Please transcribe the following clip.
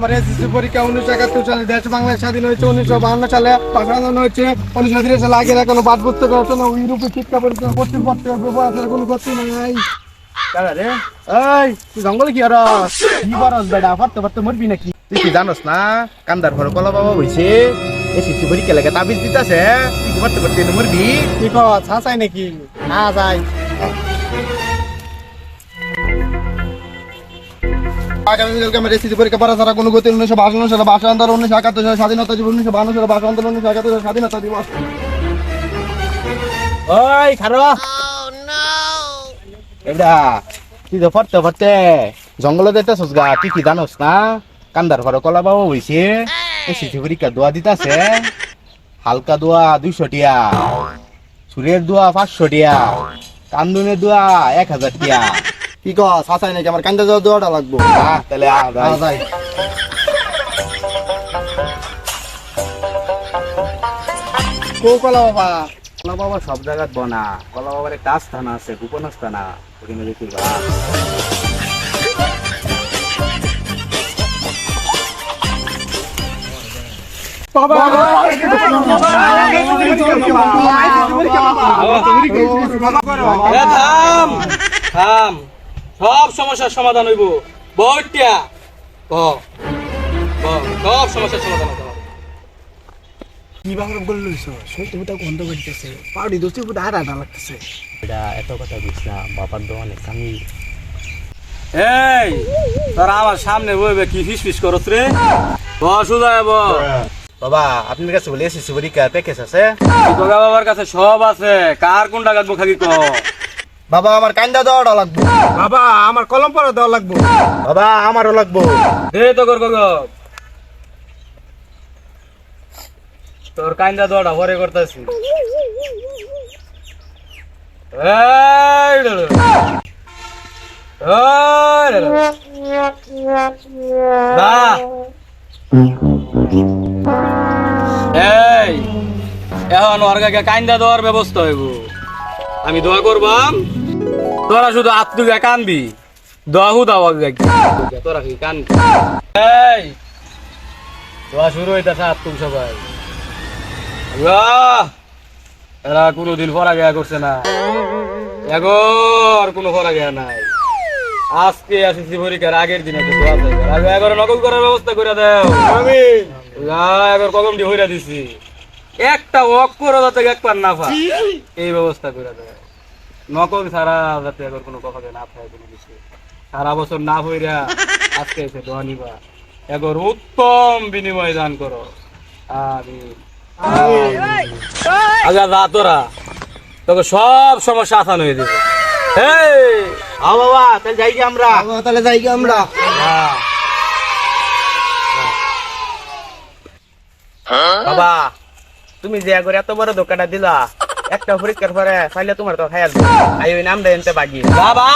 আমার এসএসসি পরীক্ষা উনিশশো একাত্তর সালে দেশ বাংলাদেশ স্বাধীন হয়েছে উনিশশো বাহান্ন সালে। হয়েছে উনিশশো তিরিশ সালে কোনো পাঠ্যপুস্তক করতো না ইউরোপে শিক্ষা পরীক্ষা ব্যবহার কোনো করতে নাই। রে এই তুই জঙ্গলে কি আর কি করস বেটা? পারতে পারতে মরবি নাকি? তুই কি জানোস না? কান্দার ঘর কলা বাবা হইছে এসএসসি পরীক্ষা লাগে তাবিজ দিতাছে। তুই কি করতে করতে মরবি? কি কস হাসাই নাকি? না যাই। আগামীকালকে আমার পরীক্ষা ছাড়া কোনো গতি উনিশশো সালে ভাষা আন্দোলন উনিশশো একাত্তর সালে স্বাধীনতা দিবস উনিশশো বাহান্ন সালে ভাষা আন্দোলন উনিশশো একাত্তর সালে স্বাধীনতা দিবস। ওই খারো। এটা তুই তো পড়তে পড়তে? জঙ্গলে যেতেছস গা তুই কি জানোস না? কান্দার ঘর কলা বাবা হইছে এসএসসি পরীক্ষা দোয়া দিতাছে হালকা দোয়া দুইশো টিয়া সুরের দোয়া পাঁচশো টিয়া কান্দুনের দোয়া এক হাজার টিয়া। কি কস হাসাই নাকি আমার কান্দে যাওয়া দোয়াটা লাগবো তাহলে। যাই কো কলা বাবা কলা বাবা সব জায়গাত বনা কলা বাবার একটা আস্থানা আছে গোপন আস্থানা ওখানে দেখি থাম সব সমস্যার সমাধান হইব। বটিয়া ক সব সমস্যার সমাধান কি সত্যি গন্ধ করতেছে। পাউডি লাগতেছে। এটা এত কথা বাবার দোকানে আমি এই তোরা আমার সামনে বইবে কি ফিস ফিস করছ রে বস বাবা আপনার কাছে বলে এসেছি পরীক্ষা প্যাকেজ আছে? বাবার কাছে সব আছে। কার কোনটা কাটবো খালি ক বাবা আমার কান্দা দেওয়াটা লাগবো। বাবা আমার কলম পরে দেওয়া লাগবো। বাবা আমারও লাগবো। দে তো কর তোর কাইন্দা দোড়া ভরে করতেছি। এই এখন ওর কাছে কাইন্দা দেওয়ার ব্যবস্থা হইব। আমি দোয়া করবাম। তোরা শুধু আত্মুকে কানবি দোয়া হু দাও তোরা কি কান এই! দোয়া শুরু হইতাছে আত্মুক সবাই এরা কোনোদিন পড়া গেয়া করছে না। এগর কোনো পড়া গেয়া নাই। আজকে আসিছি পরীক্ষার আগের দিনে তো আগে এগারো নকল করার ব্যবস্থা করে দাও। আমি এগারো কলম দিয়ে হইরা দিছি। একটা অক্ষর যাতে একবার না এই ব্যবস্থা করে দেয় নকল ছাড়া যাতে এবার কোনো কথা না পায় কোনো কিছু। সারা বছর না হইরা আজকে এসে দোয়া নিবা। এগর উত্তম বিনিময় দান করো। আমি আগা যা তোরা। তোকে সব সমস্যা আসান হয়ে দেবে এই আ বাবা তাহলে যাই কি আমরা। তাহলে যাই কি আমরা। হ্যাঁ বাবা তুমি যে করে এত বড় দোকানটা দিলা একটা পরীক্ষার পরে ফাইলে তোমার তো খাই আসবে আই ওই নাম এনতে বাগি বাবা